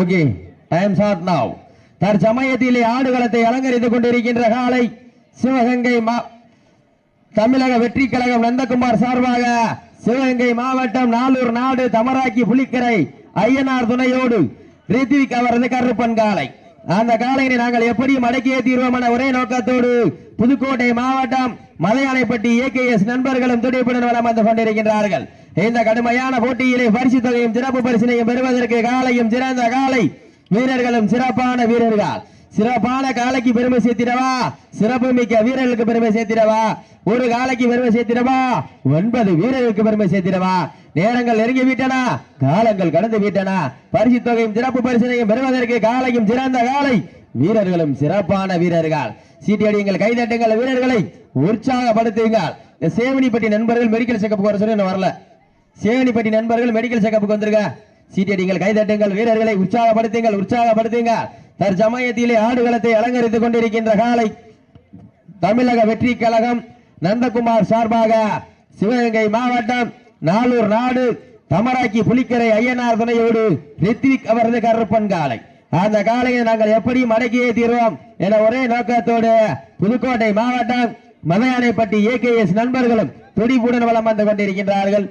Okay time short நாவ் தற்சமயத்திலே ஆடுகளத்தை அலங்கரித்துக் கொண்டிருக்கின்ற காலை சிவகங்கை மா தமிழக வெற்றி கழகம் நந்தகுமார் சார்பாக சிவகங்கை மாவட்டம் நாலூர் நாடு தமராக்கி புலிக்கரை ஐயனார் துணையோடு ரித்விக் அவரது கருப்பன் காலை. அந்த காலையினை நாங்கள் எப்படியும் அடக்கியே தீர்வோம் என ஒரே நோக்கத்தோடு புதுக்கோட்டை மாவட்டம் மலையானைப்பட்டி ஏகேஎஸ் நண்பர்களும் துடிப்புடன் வளம் வந்து கொண்டிருக்கின்றார்கள். இந்த கடுமையான போட்டியிலே பரிசு தொகையும் சிறப்பு பரிசினையும் பெறுவதற்கு காலையும் சிறந்த காலை வீரர்களும் சிறப்பான வீரர்கள். சிறப்பான காலைக்கு பெருமை சேர்த்திடவா? சிறப்பு மிக்க வீரர்களுக்கு பெருமை சேர்த்திடவா? ஒரு காலைக்கு பெருமை சேர்த்திடவா? ஒன்பது வீரர்களுக்கு பெருமை சேர்த்திடவா? நேரங்கள் நெருங்கி விட்டனா காலங்கள் கடந்து விட்டனா. பரிசு தொகையும் சிறப்பு பரிசனையும் பெறுவதற்கு காலையும் சிறந்த காலை வீரர்களும் சிறப்பான வீரர்கள். சீட்டியடியுங்கள் கைதட்டுங்கள் வீரர்களை. உற்சாகப்படுத்துங்கள். சேவனிப்பட்டி நண்பர்கள் மெடிக்கல் செக்கப் வர சொல்லி வரல. சேவனிப்பட்டி நண்பர்கள் மெடிக்கல் செக்கப்புக்கு வந்திருக்க. சீட்டடிங்கள் கைதட்டுங்கள் வீரர்களை உற்சாகப்படுத்துங்கள் உற்சாகப்படுத்துங்க. தற்சமயத்திலே ஆடுகளத்தை அலங்கரித்துக் கொண்டிருக்கின்ற காலை தமிழக வெற்றி கழகம் நந்தகுமார் சார்பாக சிவகங்கை மாவட்டம் நாலூர் நாடு தமராக்கி புலிக்கரை ஐயனார் துணையோடு ரித்விக் அவரது கருப்பன் காலை. அந்த காலையை நாங்கள் எப்படி மடக்கியே தீர்வோம் என ஒரே நோக்கத்தோடு புதுக்கோட்டை மாவட்டம் மதையானைப்பட்டி ஏகேஎஸ் நண்பர்களும் துடிப்புடன் வளம் வந்து கொண்டிருக்கின்றார்கள்.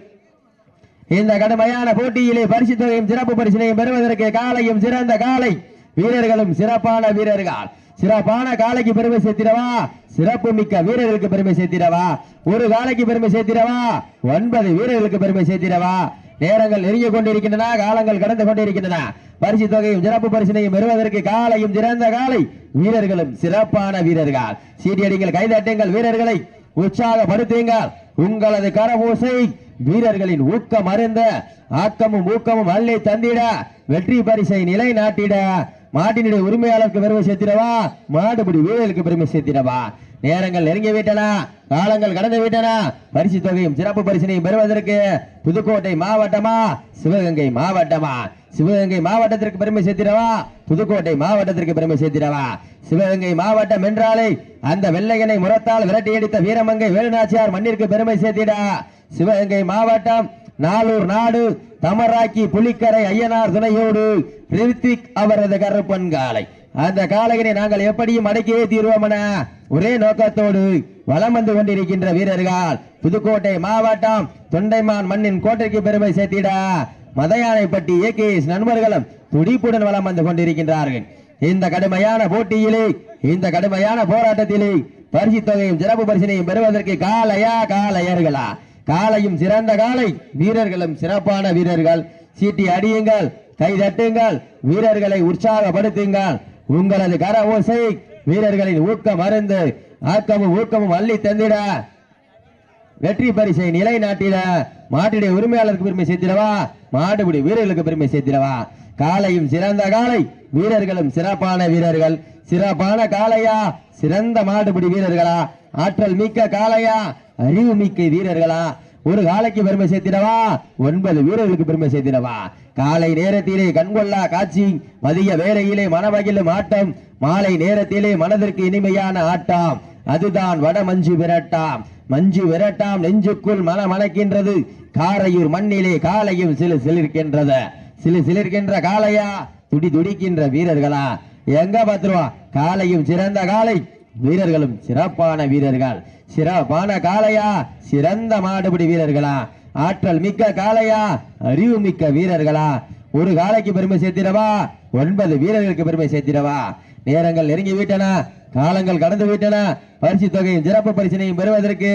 இந்த கடுமையான போட்டியிலே பரிசு தொகையும் சிறப்பு பரிசினையும் பெறுவதற்கு காலையும் சிறந்த காலை வீரர்களும் சிறப்பான வீரர்கள். சிறப்பான காலைக்கு பெருமை சேர்த்திடவா? சிறப்பு மிக்க வீரர்களுக்கு பெருமை சேர்த்திடவா? ஒரு காலைக்கு பெருமை சேர்த்திடவா? ஒன்பது வீரர்களுக்கு பெருமை சேர்த்திடவா? நேரங்கள் நெருங்கிக் கொண்டிருக்கின்றன காலங்கள் கடந்து கொண்டிருக்கின்றன. பரிசு தொகையும் சிறப்பு பரிசினையும் பெறுவதற்கு காலையும் சிறந்த காலை வீரர்களும் சிறப்பான வீரர்கள். சீட்டியடிங்கள் கைதட்டுங்கள் வீரர்களை. உற்சாகப்படுத்துங்கள். உங்களது கரபூசை வீரர்களின் ஊக்கம் அறிந்த ஆக்கமும் ஊக்கமும் அள்ளி தந்திட வெற்றி பரிசை நிலைநாட்டிட மாட்டினுடைய உரிமையாளருக்கு பெருமை சேர்த்திடவா? மாடுபிடி வீரர்களுக்கு பெருமை சேர்த்திடவா? நேரங்கள் நெருங்கி விட்டன காலங்கள் கடந்து விட்டன. பரிசு தொகையும் சிறப்பு பரிசினையும் பெறுவதற்கு புதுக்கோட்டை மாவட்டமா சிவகங்கை மாவட்டமா? சிவகங்கை மாவட்டத்திற்கு பெருமை சேர்த்திடவா? புதுக்கோட்டை மாவட்டத்திற்கு பெருமை சேர்த்திடவா? சிவகங்கை மாவட்டம் என்றாலே அந்த வெள்ளையனை முரத்தால் விரட்டியடித்த வீரமங்கை வேலுநாச்சியார் மண்ணிற்கு பெருமை சேர்த்திட. சிவகங்கை மாவட்டம் நாலூர் நாடு தமராக்கி புலிக்கரை ஐயனார் துணையோடு ரித்திக் அவரது கருப்பன் காலை. அந்த காலையினை நாங்கள் எப்படியும் அடக்கியே தீர்வோம் என ஒரே நோக்கத்தோடு வலம் வந்து கொண்டிருக்கின்ற வீரர்கள். புதுக்கோட்டை மாவட்டம் தொண்டைமான் மண்ணின் கோட்டைக்கு பெருமை சேர்த்திட. மதையானைப்பட்டி ஏகேஎஸ் நண்பர்களும் துடிப்புடன் வளம் வந்து கொண்டிருக்கின்றார்கள். இந்த கடுமையான போட்டியிலே இந்த கடுமையான போராட்டத்திலே பரிசு தொகையும் சிறப்பு பரிசினையும் பெறுவதற்கு காலையா காலையர்களா காலையும் சிறந்த காலை வீரர்களும் சிறப்பான வீரர்கள். சீட்டி அடியுங்கள் கை தட்டுங்கள் வீரர்களை உற்சாகப்படுத்துங்கள். உங்களது கர ஓசை வீரர்களின் ஊக்கம் அருந்து ஆக்கமும் ஊக்கமும் அள்ளி தந்திட. வெற்றி பரிசை நிலை நாட்டில மாட்டுடைய உரிமையாளருக்கு பெருமை சேர்த்திடவா? மாடுபிடி வீரர்களுக்கு பெருமை சேர்த்திடவா? காலையும் சிறந்த காலை வீரர்களும் சிறப்பான வீரர்கள். சிறப்பான காளையா? சிறந்த மாடுபிடி வீரர்களா? ஆற்றல் மிக்க காளையா? அறிவு மிக்க வீரர்களா? ஒரு காலைக்கு பெருமை சேர்த்திடவா? ஒன்பது வீரர்களுக்கு பெருமை சேர்த்திடவா? காலை நேரத்திலே கண்கொள்ளா காட்சி மதிய வேலையிலே மனமகிழும் ஆட்டம் மாலை நேரத்திலே மனதிற்கு இனிமையான ஆட்டம். அதுதான் வட மஞ்சு விரட்டாம். மஞ்சு விரட்டாம் நெஞ்சுக்குள் மன மணக்கின்றது காரையூர் மண்ணிலே காலையும் சிலு சிலிர்க்கின்றது. சிலு சிலிர்க்கின்ற காளையா? துடி துடிக்கின்ற வீரர்களா? எங்க பாத்துருவா? காலையும் சிறந்த காலை வீரர்களும் சிறப்பான வீரர்கள். சிறப்பான காளையா? சிறந்த மாடுபிடி வீரர்களா? ஆற்றல் மிக்க காளையா? அறிவு மிக்க வீரர்களா? ஒரு காலைக்கு பெருமை சேர்த்திடவா? ஒன்பது வீரர்களுக்கு பெருமை சேர்த்திடவா? நேரங்கள் நெருங்கி விட்டன காலங்கள் கடந்து விட்டன. பரிசு தொகையும் சிறப்பு பரிசினையும் பெறுவதற்கு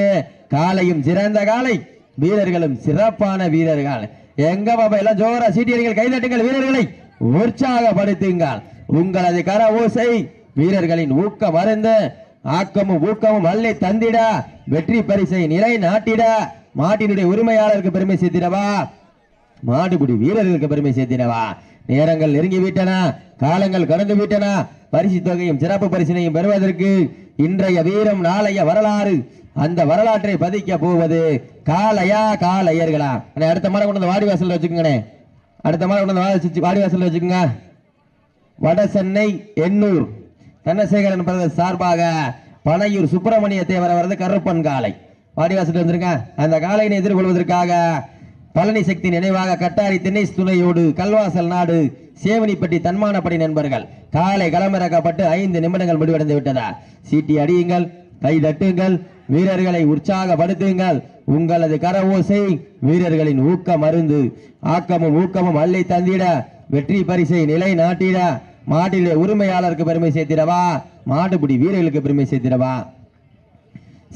காலையும் சிறந்த காலை வீரர்களும் சிறப்பான வீரர்கள். எங்க பாபா எல்லாம் ஜோரா சீட்டியர்கள் கைதட்டுங்கள் வீரர்களை. உற்சாகப்படுத்துங்கள். உங்களது கர ஓசை வீரர்களின் ஊக்கம் மருந்து. ஆக்கமும் ஊக்கமும் அள்ளி தந்திட. வெற்றி பரிசை நிலை நாட்டிட மாட்டினுடைய உரிமையாளருக்கு பெருமை சேர்த்திடவா? மாடுபிடி வீரர்களுக்கு பெருமை சேர்த்தினவா நேரங்கள் நெருங்கி விட்டன காலங்கள் கடந்து விட்டன. பரிசு தொகையும் சிறப்பு பரிசினையும் பெறுவதற்கு இன்றைய வீரம் நாளைய வரலாறு. அந்த வரலாற்றை பதிக்க போவது காளையா காலையர்களா அடுத்த மாதிரி கொண்டு வந்து வாடி வாசல்ல வச்சுக்கோங்கண்ணே. அடுத்த மாதிரி கொண்டு வந்து வாடி- வாடி வாசல்ல வச்சுக்கோங்க. வட சென்னை எண்ணூர். தனசேகரன் பிரதர் சார்பாக பனையூர் சுப்பிரமணிய தேவர வரது கருப்பன் காலை வாடிவாசல் வந்திருங்க அந்த காலையினை எதிர்கொள்வதற்காக பழனி சக்தி நினைவாக கட்டாரி திணை துணையோடு கல்வாசல் நாடு சேவனிப்பட்டி தன்மானப்படி நண்பர்கள் காலை களமிறக்கப்பட்டு ஐந்து நிமிடங்கள் முடிவடைந்து விட்டதா? சீட்டி அடியுங்கள் கை தட்டுங்கள் வீரர்களை உற்சாகப்படுத்துங்கள். உங்களது கர ஓசை வீரர்களின் ஊக்க மருந்து ஆக்கமும் ஊக்கமும் அள்ளி தந்திட வெற்றி பரிசை நிலை நாட்டிட மாட்டிலே உரிமையாளருக்கு பெருமை சேர்த்திடவா? மாட்டுப்பிடி வீரர்களுக்கு பெருமை சேர்த்திடவா?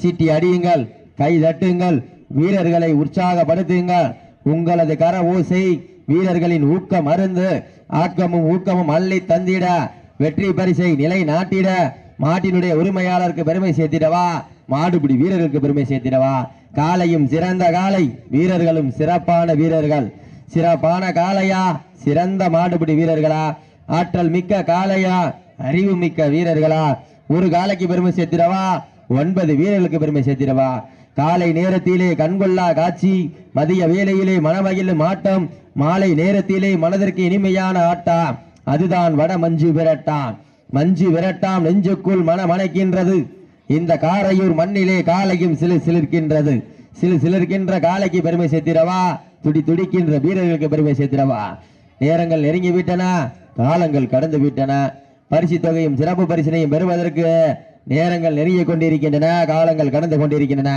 சீட்டி அடியுங்கள் கை தட்டுங்கள் வீரர்களை உற்சாகப்படுத்துங்கள். உங்களது கர ஓசை வீரர்களின் ஊக்க மருந்து ஆக்கமும் ஊக்கமும் அள்ளி தந்திட வெற்றி பரிசை நிலை நாட்டிட மாட்டினுடைய உரிமையாளருக்கு பெருமை சேர்த்திடவா? மாடுபிடி வீரர்களுக்கு பெருமை சேர்த்திடவா? காலையும் சிறந்த காலை வீரர்களும் சிறப்பான வீரர்கள். சிறப்பான காளையா? சிறந்த மாடுபிடி வீரர்களா? ஆற்றல் மிக்க காளையா? அறிவு மிக்க வீரர்களா? ஒரு காலைக்கு பெருமை சேர்த்திடவா? ஒன்பது வீரர்களுக்கு பெருமை சேர்த்திடவா? காலை நேரத்திலே கண்கொள்ளா காட்சி மதிய வேலையிலே மனமகிழும் ஆட்டம் மாலை நேரத்திலே மனதிற்கு இனிமையான ஆட்டா அதுதான் வட மஞ்சு விரட்டான் மஞ்சு விரட்டாம் நெஞ்சுக்குள் மனமணைக்கின்றது. இந்த காரையூர் மண்ணிலே காலையும் சிலு சிலிர்க்கின்றது. சிலு சிலிர்க்கின்ற காலைக்கு பெருமை சேர்த்திடவா? துடி துடிக்கின்ற வீரர்களுக்கு பெருமை சேர்த்திரவா நேரங்கள் நெருங்கி விட்டன காலங்கள் கடந்து விட்டன பரிசு தொகையும் சிறப்பு பரிசினையும் பெறுவதற்கு நேரங்கள் நெருங்கிக் கொண்டிருக்கின்றன காலங்கள் கடந்து கொண்டிருக்கின்றன.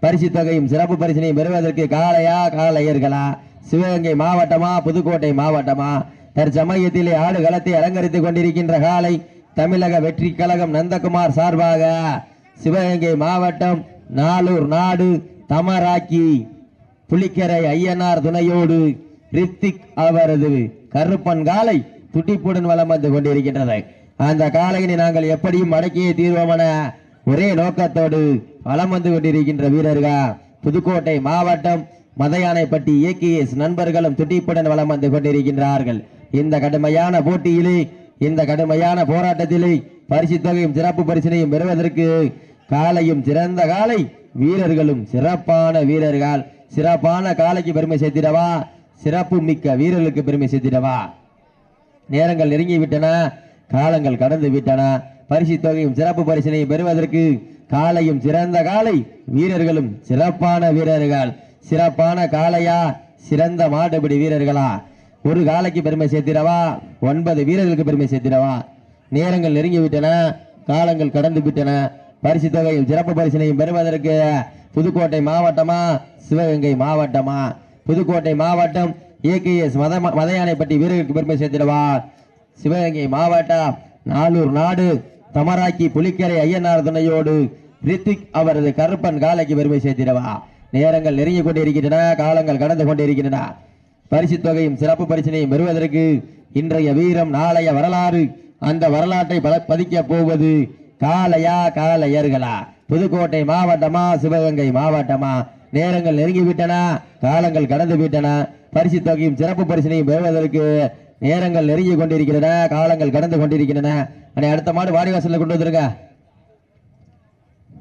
பரிசு தொகையும் சிறப்பு பரிசினையும் பெறுவதற்கு காளையா காளையர்களா சிவகங்கை மாவட்டமா புதுக்கோட்டை மாவட்டமா? தற்சமயத்திலே ஆடு களத்தை அலங்கரித்துக் கொண்டிருக்கின்ற காலை தமிழக வெற்றி கழகம் நந்தகுமார் சார்பாக சிவகங்கை மாவட்டம் நாளூர் நாடு தமராக்கி புலிக்கரை ஐயனார் துணையோடு ரித்திக் அவரது கருப்பன் காலை துட்டிப்புடன் வளம் வந்து கொண்டிருக்கின்றது. அந்த காலையினை நாங்கள் எப்படியும் அடக்கியே தீர்வோமென ஒரே நோக்கத்தோடு வலம் வந்து கொண்டிருக்கின்ற வீரர்கள் புதுக்கோட்டை மாவட்டம் மதையானைப்பட்டி ஏகேஎஸ் நண்பர்களும் துட்டிப்புடன் வளம் வந்து கொண்டிருக்கின்றார்கள். இந்த கடுமையான போட்டியிலே இந்த கடுமையான போராட்டத்திலே பரிசு தொகையும் சிறப்பு பரிசினையும் பெறுவதற்கு காலையும் சிறந்த காலை வீரர்களும் சிறப்பான வீரர்கள். சிறப்பான காலைக்கு பெருமை சேர்த்திடவா? சிறப்பு மிக்க வீரர்களுக்கு பெருமை சேர்த்திடவா? நேரங்கள் நெருங்கி விட்டன காலங்கள் கடந்து விட்டன. பரிசு தொகையும் சிறப்பு பரிசினையும் பெறுவதற்கு காலையும் சிறந்த காலை வீரர்களும் சிறப்பான வீரர்கள். சிறப்பான காலையா சிறந்த மாட்டுப்பிடி வீரர்களா? ஒரு காலைக்கு பெருமை சேர்த்திடவா? ஒன்பது வீரர்களுக்கு பெருமை சேர்த்திடவா? நேரங்கள் நெருங்கி விட்டன காலங்கள் கடந்து விட்டன பரிசு தொகையும் சிறப்பு பரிசினையும் பெறுவதற்கு புதுக்கோட்டை மாவட்டமா? சிவகங்கை மாவட்டமா? புதுக்கோட்டை மாவட்டம் ஏகேஎஸ் மத மதையானைப்பட்டி வீரர்களுக்கு பெருமை சேர்த்திடவா? சிவகங்கை மாவட்டம் நாலூர் நாடு. தமராக்கி புலிக்கரை ஐயனார் துணையோடு ரித்திக் அவரது கருப்பன் காலைக்கு பெருமை சேர்த்திடவா? நேரங்கள் நெருங்கிக் கொண்டிருக்கின்றன காலங்கள் கடந்து கொண்டிருக்கின்றன. பரிசு தொகையும் சிறப்பு பரிசினையும் பெறுவதற்கு இன்றைய வீரம் நாளைய வரலாறு. அந்த வரலாற்றை பல பதிக்க போவது காலையா காலையர்களா புதுக்கோட்டை மாவட்டமா சிவகங்கை மாவட்டமா? நேரங்கள் நெருங்கிவிட்டன காலங்கள் கடந்து விட்டன பரிசு தொகையும் சிறப்பு பரிசினையும் பெறுவதற்கு நேரங்கள் நெருங்கி கொண்டிருக்கின்றன காலங்கள் கடந்து கொண்டிருக்கின்றன அண்ணே, அடுத்த மாடு வாடிவாசலில் கொண்டு வந்துருங்க.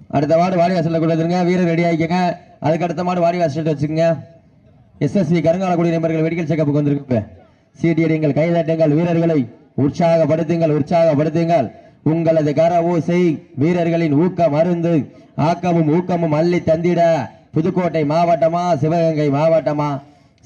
அடுத்த மாடு வாடிவாசலில் கொண்டு வந்துருங்க. வீரர் ரெடி ஆகிக்கங்க அதுக்கு அடுத்த மாடு வாடிவாசல் வச்சுக்கோங்க. எஸ்எஸ்வி கருங்காலக்குடி நண்பர்கள் மெடிக்கல் செக்கப்புக்கு வந்திருக்கு சீட்டியடிங்கள் கைதட்டுங்கள். வீரர்களை உற்சாகப்படுத்துங்கள் உற்சாகப்படுத்துங்கள். உங்களது கர ஓசை வீரர்களின் ஊக்க மருந்து. ஆக்கமும் ஊக்கமும் அள்ளி தந்திட. புதுக்கோட்டை மாவட்டமா சிவகங்கை மாவட்டமா?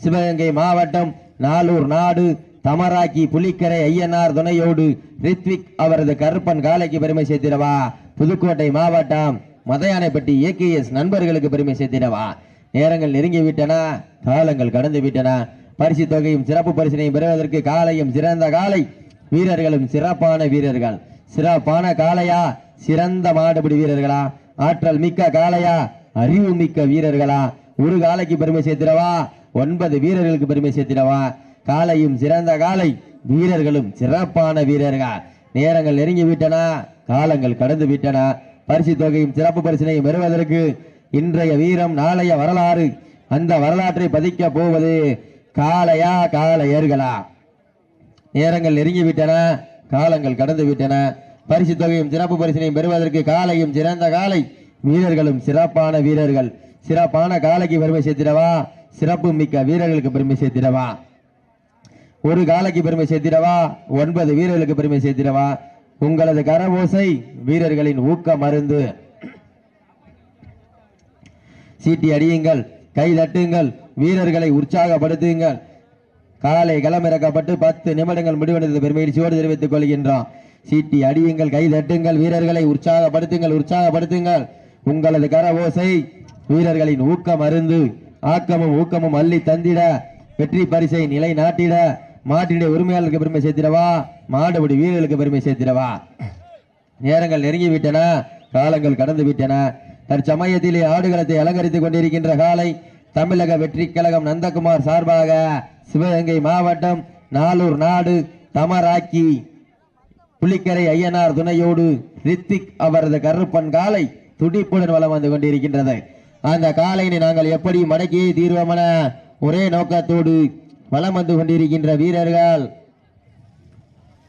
சிவகங்கை மாவட்டம் நாலூர் நாடு தமராக்கி புலிக்கரை ஐயனார் துணையோடு ரித்விக் அவரது கருப்பன் காலைக்கு பெருமை சேர்த்திடவா? புதுக்கோட்டை மாவட்டம் மதையானைப்பட்டி ஏகேஎஸ் நண்பர்களுக்கு பெருமை சேர்த்திடவா? நேரங்கள் நெருங்கி விட்டன காலங்கள் கடந்து விட்டன. பரிசு தொகையும் சிறப்பு பரிசினையும் பெறுவதற்கு காலையும் சிறந்த காலை வீரர்களும் சிறப்பான வீரர்கள். சிறப்பான காளையா? சிறந்த மாடுபிடி வீரர்களா? ஆற்றல் மிக்க காளையா? அறிவு மிக்க வீரர்களா? ஒரு காலைக்கு பெருமை சேர்த்திடவா? ஒன்பது வீரர்களுக்கு பெருமை சேர்த்திடவா? காலையும் சிறந்த காலை. வீரர்களும் சிறப்பான வீரர்கள். நேரங்கள் நெருங்கி விட்டன. காலங்கள் கடந்து விட்டன. பரிசு தொகையும் சிறப்பு பரிசினையும் பெறுவதற்கு இன்றைய வீரம் நாளைய வரலாறு. அந்த வரலாற்றை பதிக்க போவது காலையா காலையர்களா நேரங்கள் நெருங்கி விட்டன. காலங்கள் கடந்து விட்டன. பரிசு தொகையும் சிறப்பு பரிசினையும் பெறுவதற்கு காலையும் சிறந்த காலை. வீரர்களும் சிறப்பான வீரர்கள். சிறப்பான காலைக்கு பெருமை சேர்த்திடவா? சிறப்பு மிக்க வீரர்களுக்கு பெருமை சேர்த்திடவா? ஒரு காலைக்கு பெருமை சேர்த்திடவா? ஒன்பது வீரர்களுக்கு பெருமை சேர்த்திடவா? உங்களது கரவோசை வீரர்களின் ஊக்க மருந்து. சீட்டி அடியுங்கள் கை தட்டுங்கள் வீரர்களை உற்சாகப்படுத்துங்கள். காலை களமிறக்கப்பட்டு பத்து நிமிடங்கள் முடிவடைந்தது. பெருமகிழ்ச்சியோடு தெரிவித்துக் கொள்கின்றோம் சீட்டி அடியுங்கள் கை தட்டுங்கள் வீரர்களை உற்சாகப்படுத்துங்கள் உற்சாகப்படுத்துங்கள். உங்களது கர ஓசை வீரர்களின் ஊக்கம் அருந்து ஆக்கமும் ஊக்கமும் அள்ளி தந்திட வெற்றி பரிசை நிலை நாட்டிட மாட்டினுடைய உரிமையாளருக்கு பெருமை சேர்த்திடவா? மாடுபடி வீரர்களுக்கு பெருமை சேர்த்திடவா? நேரங்கள் நெருங்கி விட்டன காலங்கள் கடந்து விட்டன தற்சமயத்திலே ஆடுகளத்தை அலங்கரித்துக் கொண்டிருக்கின்ற காலை தமிழக வெற்றி கழகம் நந்தகுமார் சார்பாக சிவகங்கை மாவட்டம் நாலூர் நாடு தமராக்கி புலிக்கரை ஐயனார் துணையோடு ரித்திக் அவரது கருப்பன் காலை துடிப்புடன் வளம் வந்து கொண்டிருக்கின்றது. அந்த காலையினை நாங்கள் எப்படி மடக்கியே தீர்வோமென ஒரே நோக்கத்தோடு வலம் வந்து கொண்டிருக்கின்ற வீரர்கள்.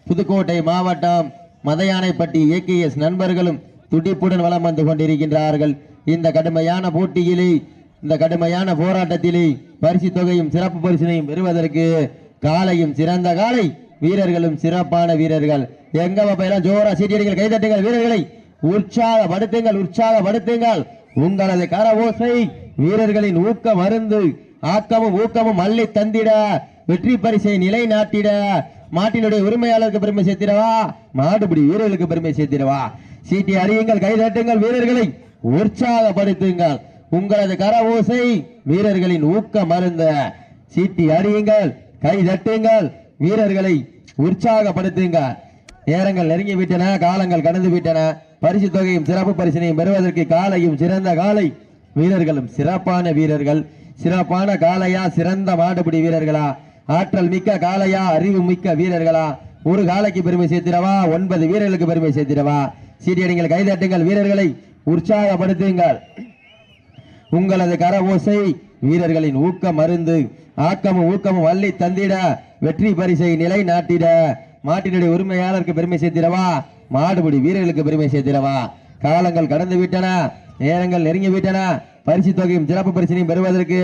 புதுக்கோட்டை மாவட்டம் மதையானைப்பட்டி ஏகேஎஸ் நண்பர்களும் துடிப்புடன் வலம் வந்து கொண்டிருக்கின்றார்கள். இந்த கடுமையான போட்டியிலே இந்த கடுமையான போராட்டத்திலே பரிசு தொகையும் சிறப்பு பரிசினையும் பெறுவதற்கு காலையும் சிறந்த காலை வீரர்களும் சிறப்பான வீரர்கள். எங்க பையெல்லாம் ஜோரா சீட்டியடிகள் கைதட்டுங்கள் வீரர்களை. உற்சாகப்படுத்துங்கள் உற்சாகப்படுத்துங்கள். உங்களது கர ஓசை வீரர்களின் ஊக்க மருந்து ஆக்கமும் ஊக்கமும் மல்லி தந்திட வெற்றி பரிசை நிலை நாட்டிட மாட்டினுடைய உரிமையாளருக்கு பெருமை சேர்த்திடவா? மாடுபிடி வீரர்களுக்கு பெருமை சேர்த்திடவா? சீட்டி அறியுங்கள் கைதட்டுங்கள் வீரர்களை. உற்சாகப்படுத்துங்கள். உங்களது கர ஓசை வீரர்களின் ஊக்க மருந்த. சீட்டி அறியுங்கள் கை தட்டுங்கள் வீரர்களை உற்சாகப்படுத்துங்கள். நேரங்கள் நெருங்கி விட்டன காலங்கள் கடந்து விட்டன. பரிசு தொகையும் சிறப்பு பரிசினையும் பெறுவதற்கு காலையும் சிறந்த காலை. வீரர்களும் சிறப்பான வீரர்கள். சிறப்பான காளையா சிறந்த மாடுபிடி வீரர்களா? ஆற்றல் மிக்க காளையா அறிவு மிக்க வீரர்களா? ஒரு காலைக்கு பெருமை சேர்த்திடவா? ஒன்பது வீரர்களுக்கு பெருமை சேர்த்திடவா? சீட்டியடிங்கள் கைதட்டுங்கள். வீரர்களை உற்சாகப்படுத்துங்கள். உங்களது கர ஓசை வீரர்களின் ஊக்க மருந்து ஆக்கமும் ஊக்கமும் வள்ளி தந்திட வெற்றி பரிசை நிலை நாட்டிட மாட்டினுடைய உரிமையாளருக்கு பெருமை சேர்த்திடவா? மாடுபிடி வீரர்களுக்கு பெருமை சேர்த்திடவா? காலங்கள் கடந்து விட்டன நேரங்கள் நெருங்கி விட்டன. பரிசு தொகையும் சிறப்பு பரிசினையும் பெறுவதற்கு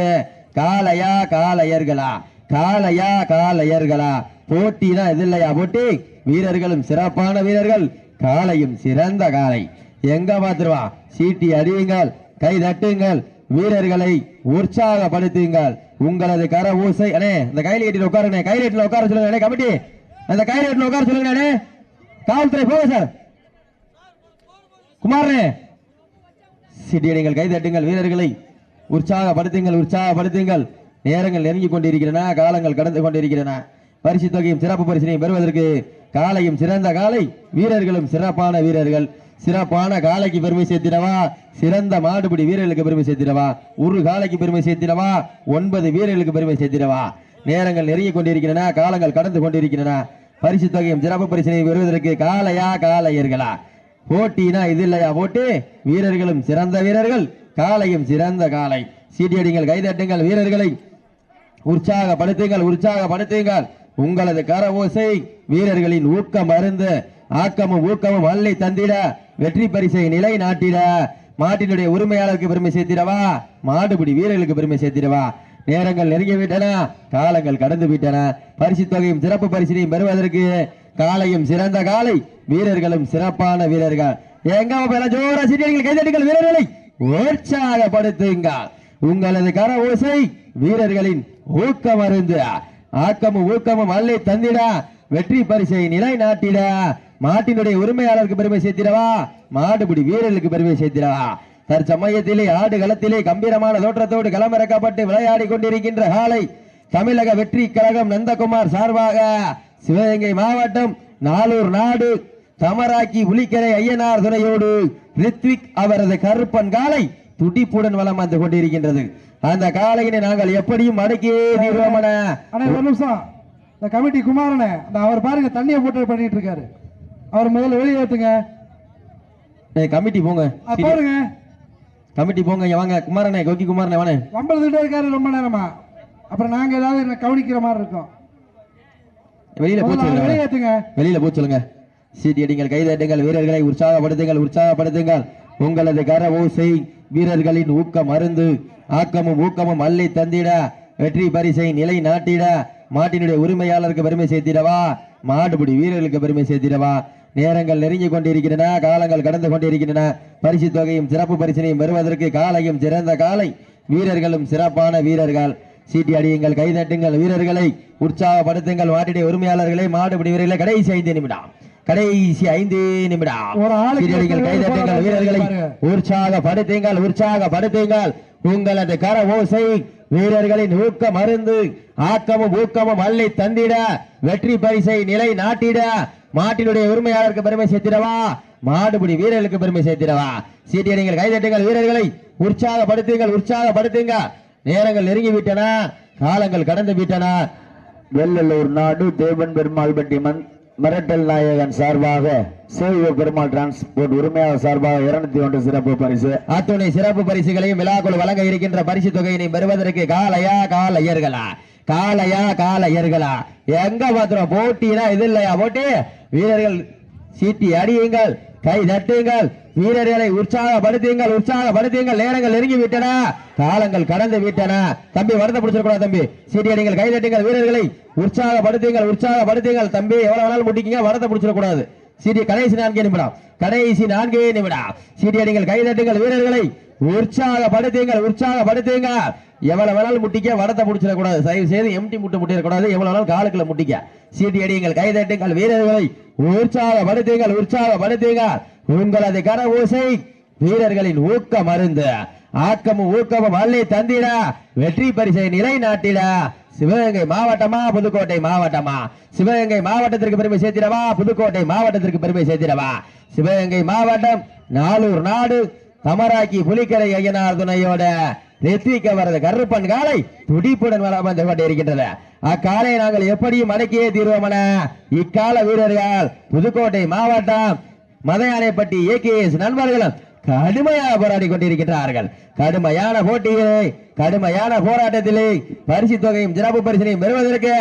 காலையா காலையர்களா? காலையா காலையர்களா? போட்டி தான் இது இல்லையா போட்டி? வீரர்களும் சிறப்பான வீரர்கள் காலையும் சிறந்த காலை. எங்க பாத்துருவா சீட்டி அறியுங்கள் கை தட்டுங்கள் வீரர்களை உற்சாகப்படுத்துங்கள். உங்களது கர ஊசை அண்ணே இந்த கையில் கட்டிட்டு உட்காருங்க கையில் கட்டில உட்கார சொல்லுங்க அண்ணே கமிட்டி. அந்த கையில் கட்டில உட்கார சொல்லுங்க அண்ணே. காவல்துறை போங்க சார். குமாரனே. சிட்டியடிங்கள் கைதட்டுங்கள் வீரர்களை. உற்சாகப்படுத்துங்கள் உற்சாகப்படுத்துங்கள். நேரங்கள் நெருங்கி கொண்டிருக்கிறன காலங்கள் கடந்து கொண்டிருக்கிறன. பரிசு தொகையும் சிறப்பு பரிசினையும் பெறுவதற்கு காலையும் சிறந்த காலை வீரர்களும் சிறப்பான வீரர்கள். சிறப்பான காலைக்கு பெருமை சேர்த்திடவா? சிறந்த மாடுபிடி வீரர்களுக்கு பெருமை சேர்த்திடவா? ஒரு காலைக்கு பெருமை சேர்த்திடவா? ஒன்பது வீரர்களுக்கு பெருமை சேர்த்திடவா? நேரங்கள் நெருங்கி கொண்டிருக்கிறன காலங்கள் கடந்து கொண்டிருக்கின்றன பரிசு தொகையும் சிறப்பு பரிசினை பெறுவதற்கு காலையா காலையர்களா? போட்டினா இது இல்லையா போட்டி? வீரர்களும் சிறந்த வீரர்கள் காலையும் சிறந்த காலை சீட்டியடிங்கள் கைதட்டுங்கள் வீரர்களை உற்சாகப்படுத்துங்கள் உற்சாகப்படுத்துங்கள். உங்களது கர ஓசை வீரர்களின் ஊக்கம் அருந்து ஆக்கமும் ஊக்கமும் அள்ளி தந்திட வெற்றி பரிசை நிலை நாட்டிட. மாட்டினுடைய உரிமையாளருக்கு பெருமை சேர்த்திடவா? மாடுபிடி வீரர்களுக்கு பெருமை சேர்த்திடவா? நேரங்கள் நெருங்கி விட்டன காலங்கள் கடந்து விட்டன பரிசு தொகையும் சிறப்பு பரிசினையும் பெறுவதற்கு காலையும் சிறந்த காலை வீரர்களும் சிறப்பான வீரர்கள். எங்க போய் ஜோரா சீட்டியடிகள் கைதட்டுங்கள் வீரர்களை உற்சாகப்படுத்துங்க. உங்களது கர ஓசை வீரர்களின் ஊக்கம் அருந்து ஆக்கமும் ஊக்கமும் அள்ளி தந்திட. வெற்றி பரிசை நிலை நாட்டிட மாட்டினுடைய உரிமையாளருக்கு பெருமை சேர்த்திடவா? மாடுபிடி வீரர்களுக்கு பெருமை சேர்த்திடவா? தற்சமயத்திலே ஆடு களத்திலே கம்பீரமான தோற்றத்தோடு களமிறக்கப்பட்டு விளையாடி கொண்டிருக்கின்ற காலை தமிழக வெற்றி கழகம் நந்தகுமார் சார்பாக சிவகங்கை மாவட்டம் நாளூர் நாடு தமராக்கி புலிக்கரை ஐயனார் துணையோடு ரித்விக் அவரது கருப்பன் காலை துடிப்புடன் வலம் வந்து கொண்டிருக்கின்றது. அந்த காலையினை நாங்கள் எப்படியும் அடக்கியே தீர்வோமன அண்ணா ஒரு நிமிஷம். இந்த கமிட்டி குமாரனே அந்த அவர் பாருங்க தண்ணியை போட்டு பண்ணிட்டு இருக்காரு அவர் முதல்ல வெளியே ஏத்துங்க. கமிட்டி போங்க. பாருங்க கமிட்டி போங்க வாங்க. குமாரனே கோக்கி குமாரனே வானே வம்பளத்துட்டே இருக்காரு ரொம்ப நேரமா. அப்புறம் நாங்க ஏதாவது என்ன கவனிக்கிற மாதிரி இருக்கோம். வெளியில போச்சு அவரை வெளியே ஏத்துங்க வெளியில போச்சு சொல்லுங்க. சீட்டி அடிங்கள் கைதட்டுங்கள் வீரர்களை உற்சாகப்படுத்துங்கள் உற்சாகப்படுத்துங்கள். உங்களது கர ஓசை வீரர்களின் ஊக்கம் அருந்து ஆக்கமும் ஊக்கமும் அள்ளி தந்திட வெற்றி பரிசை நிலை நாட்டிட மாட்டினுடைய உரிமையாளருக்கு பெருமை சேர்த்திடவா? மாடுபிடி வீரர்களுக்கு பெருமை சேர்த்திடவா? நேரங்கள் நெருங்கி கொண்டிருக்கின்றன காலங்கள் கடந்து கொண்டிருக்கின்றன. பரிசு தொகையும் சிறப்பு பரிசினையும் பெறுவதற்கு காலையும் சிறந்த காலை. வீரர்களும் சிறப்பான வீரர்கள். சீட்டி அடியுங்கள் கைதட்டுங்கள் வீரர்களை. உற்சாகப்படுத்துங்கள் மாட்டுடைய உரிமையாளர்களை மாடுபிடி வீரர்களை கடைசி ஐந்து நிமிடம். கடைசி ஐந்து நிமிடம். கைதட்டுங்கள் வீரர்களை. உற்சாகப்படுத்துங்கள் உற்சாகப்படுத்துங்கள். உங்களது கர ஓசை வீரர்களின் ஊக்க மருந்து ஆக்கமும் ஊக்கமும் அள்ளி தந்திட வெற்றி பரிசை நிலை நாட்டிட. மாட்டினுடைய உரிமையாளருக்கு பெருமை சேர்த்திடவா? மாடுபிடி வீரர்களுக்கு பெருமை சேர்த்திடவா? சீட்டியடிங்கள் கைதட்டுங்கள் வீரர்களை. உற்சாகப்படுத்துங்கள் உற்சாகப்படுத்துங்க நேரங்கள் நெருங்கி விட்டன காலங்கள் கடந்து விட்டன. வெள்ளலூர் நாடு தேவன் பெருமாள் பட்டிமன் மிரட்டல் நாயகன் சார்பாக சேவிய பெருமாள் டிரான்ஸ்போர்ட் உரிமையாளர் சார்பாக இருநூத்தி ஒன்று சிறப்பு பரிசு. அத்துணை சிறப்பு பரிசுகளையும் விழாக்குள் வழங்க இருக்கின்ற பரிசு தொகையினை பெறுவதற்கு காலையா காலையர்களா? காலையா காலையர்களா? எங்க பாத்துறோம் போட்டினா இது இல்லையா? போட்டி? வீரர்கள் சீட்டி அடியுங்கள். கை தட்டுங்கள். வீரர்களை உற்சாகப்படுத்துங்கள் உற்சாகப்படுத்துங்கள். நேரங்கள் நெருங்கி விட்டன காலங்கள் கடந்து விட்டன. தம்பி வருத்த பிடிச்சிடக்கூடாது தம்பி. சீட்டி அடிங்கள் கை தட்டுங்கள். வீரர்களை உற்சாகப்படுத்துங்கள் உற்சாகப்படுத்துங்கள். தம்பி எவ்வளவு வேணாலும் முடிக்கீங்க வரத்தை பிடிச்சிடக்கூடாது. சீட்டி கடைசி நான்கே நிமிடம். கடைசி நான்கே நிமிடம். சீட்டி அடிங்கள் கை தட்டுங்கள். வீரர்களை உற்சாகப்படுத்துங்கள் உற்சாகப்படுத்துங்க. எவ்வளவு வேணாலும் முட்டிக்க வரத்தை பிடிச்சிடக்கூடாது தயவு செய்து எம்டி முட்டை முட்டிடக்கூடாது. எவ்வளவு வேணாலும் காலுக்குள்ள முட்டிக்க. சீட்டி அடியுங்கள் கைதட்டுங்கள் வீரர்களை உற்சாகப்படுத்துங்கள் உற்சாகப்படுத்துங்க. உங்களது கர ஓசை வீரர்களின் ஊக்க மருந்து ஆக்கமும் ஊக்கமும் அள்ளி தந்திட. வெற்றி பரிசை நிலைநாட்டிட. சிவகங்கை மாவட்டமா புதுக்கோட்டை மாவட்டமா? சிவகங்கை மாவட்டத்திற்கு பெருமை சேர்த்திடவா? புதுக்கோட்டை மாவட்டத்திற்கு பெருமை சேர்த்திடவா? சிவகங்கை மாவட்டம் நாளூர் நாடு. தமராக்கி புலிக்கரை ஐயனார் துணையோட ரித்விக் அவரது கருப்பன் காலை துடிப்புடன் வளம் வந்து கொண்டிருக்கின்றது. அக்காலை நாங்கள் எப்படியும் அடக்கியே தீர்வோமன இக்கால வீரர்கள் புதுக்கோட்டை மாவட்டம் மதையானைப்பட்டி ஏகேஎஸ் நண்பர்களும் கடுமையாக போராடி கொண்டிருக்கின்றார்கள். கடுமையான போட்டியை கடுமையான போராட்டத்திலே பரிசு தொகையும் சிறப்பு பரிசினையும் பெறுவதற்கு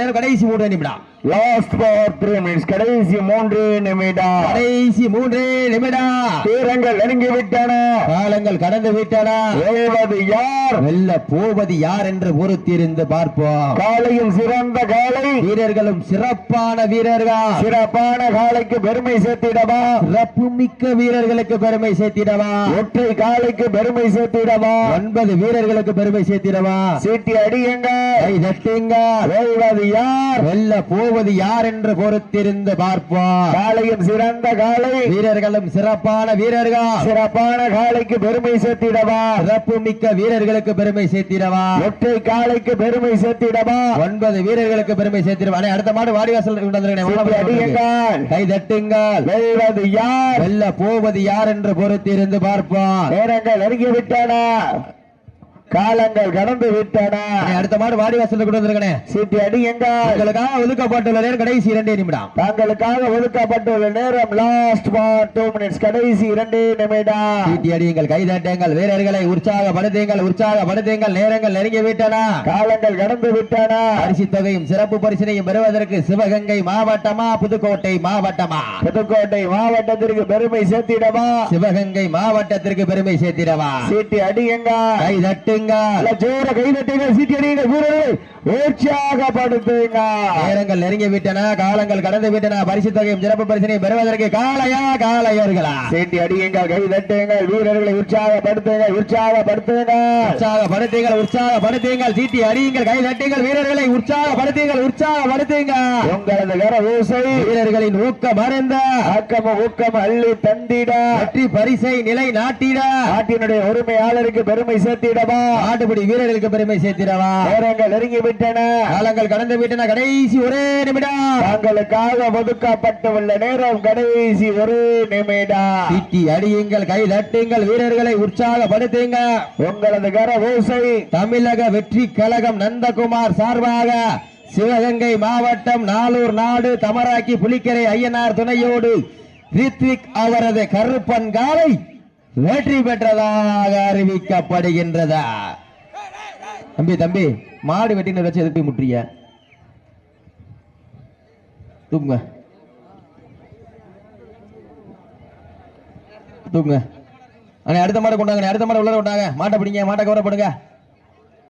நேரம் கடைசி மூன்று நிமிடம். லாஸ்ட் ஃபார் த்ரீ மினிட்ஸ் கடைசி மூன்று நிமிடம். கடைசி மூன்று நிமிடம். தீரங்கள் நெருங்கி விட்டன காலங்கள் கடந்து விட்டன வெல்வது யார்? வெல்ல போவது யார் என்று பொறுத்திருந்து பார்ப்போம். காலையில் சிறந்த காலை. வீரர்களும் சிறப்பான வீரர்கள். சிறப்பான காலைக்கு பெருமை சேர்த்திடவா? சிறப்பு மிக்க வீரர்களுக்கு பெருமை சேர்த்திடவா? ஒற்றை காலைக்கு பெருமை சேர்த்திடவா? ஒன்பது வீரர்களுக்கு பெருமை சேர்த்திடவா? சீட்டி அடியுங்க கை தட்டுங்க வெல்வது யார்? வெல்ல போவது யார் என்று பொறுத்திருந்து பார்ப்போம். காலையும் சிறந்த காலை வீரர்களும் சிறப்பான வீரர்கள். சிறப்பான காலைக்கு பெருமை சேர்த்திடவா? சிறப்பு மிக்க வீரர்களுக்கு பெருமை சேர்த்திடவா? ஒற்றை காலைக்கு பெருமை சேர்த்திடவா? ஒன்பது வீரர்களுக்கு பெருமை சேர்த்திடவா? அடுத்த மாடு வாடிவாசல் கை தட்டுங்கள். வெல்வது யார்? வெல்ல போவது யார் என்று பொறுத்திருந்து பார்ப்போம். நேரங்கள் நெருங்கி விட்டன காலங்கள் கடந்து விட்டன. அடுத்த மாடு வாடிவாசல் கொண்டு வந்திருக்கேன். சீட்டி அடியுங்கள். உங்களுக்காக ஒதுக்கப்பட்டுள்ள நேரம் கடைசி இரண்டே நிமிடம். தாங்களுக்காக ஒதுக்கப்பட்டுள்ள நேரம் லாஸ்ட் ஃபார் டூ மினிட்ஸ் கடைசி இரண்டு நிமிடம். சீட்டி அடியுங்கள் கைதட்டுங்கள் வீரர்களை உற்சாகப்படுத்துங்கள் உற்சாகப்படுத்துங்கள் நேரங்கள் நெருங்கி விட்டன. காலங்கள் கடந்து விட்டன. பரிசு தொகையும் சிறப்பு பரிசினையும் பெறுவதற்கு சிவகங்கை மாவட்டமா புதுக்கோட்டை மாவட்டமா? புதுக்கோட்டை மாவட்டத்திற்கு பெருமை சேர்த்திடவா? சிவகங்கை மாவட்டத்திற்கு பெருமை சேர்த்திடவா? சீட்டி அடியுங்க கை தட்டுங்கள் ஜோர சீட்டி அடியுங்க வீரர்களை உற்சாகப்படுத்துங்க நேரங்கள் நெருங்கி விட்டன காலங்கள் கடந்து விட்டன. பரிசு தொகையும் சிறப்பு பரிசினையும் பெறுவதற்கு காளையா காளையர்களா? சீட்டி அடியுங்க கைதட்டுங்க வீரர்களை உற்சாகப்படுத்துங்க உற்சாகப்படுத்துங்க. உற்சாகப்படுத்துங்கள் உற்சாகப்படுத்துங்கள் சீட்டி அடியுங்கள் கை தட்டுங்கள் வீரர்களை உற்சாகப்படுத்துங்கள் உற்சாகப்படுத்துங்க. உங்களது கர ஊசை வீரர்களின் ஊக்க மறந்த ஆக்கம ஊக்கம் அள்ளி தந்திட. வெற்றி பரிசை நிலை நாட்டிட நாட்டினுடைய உரிமையாளருக்கு பெருமை சேர்த்திடவா? ஆட்டுப்படி வீரர்களுக்கு பெருமை சேர்த்திடவா? நேரங்கள் நெருங்கி விட்டன காலங்கள் கடந்து விட்டன கடைசி ஒரே நிமிடம். தாங்களுக்காக ஒதுக்கப்பட்டுள்ள நேரம் கடைசி ஒரு நிமிடம். சீட்டி அடியுங்கள் கை தட்டுங்கள் வீரர்களை உற்சாகப்படுத்துங்க. உங்களது கர ஊசை தமிழக வெற்றி கழகம் நந்தகுமார் சார்பாக சிவகங்கை மாவட்டம் நாளூர் நாடு தமராக்கி புலிக்கரை ஐயனார் துணையோடு ரித்விக் அவரது கருப்பன் காலை வெற்றி பெற்றதாக அறிவிக்கப்படுகின்றதா? தம்பி தம்பி மாடு வெட்டின வச்சு எதுக்கு முற்றிய தூங்க தூங்க அண்ணே அடுத்த மாடு கொண்டாங்க அடுத்த மாடை உள்ள கொண்டாங்க மாட்டை பிடிங்க மாட்டை கவரப்படுங்க.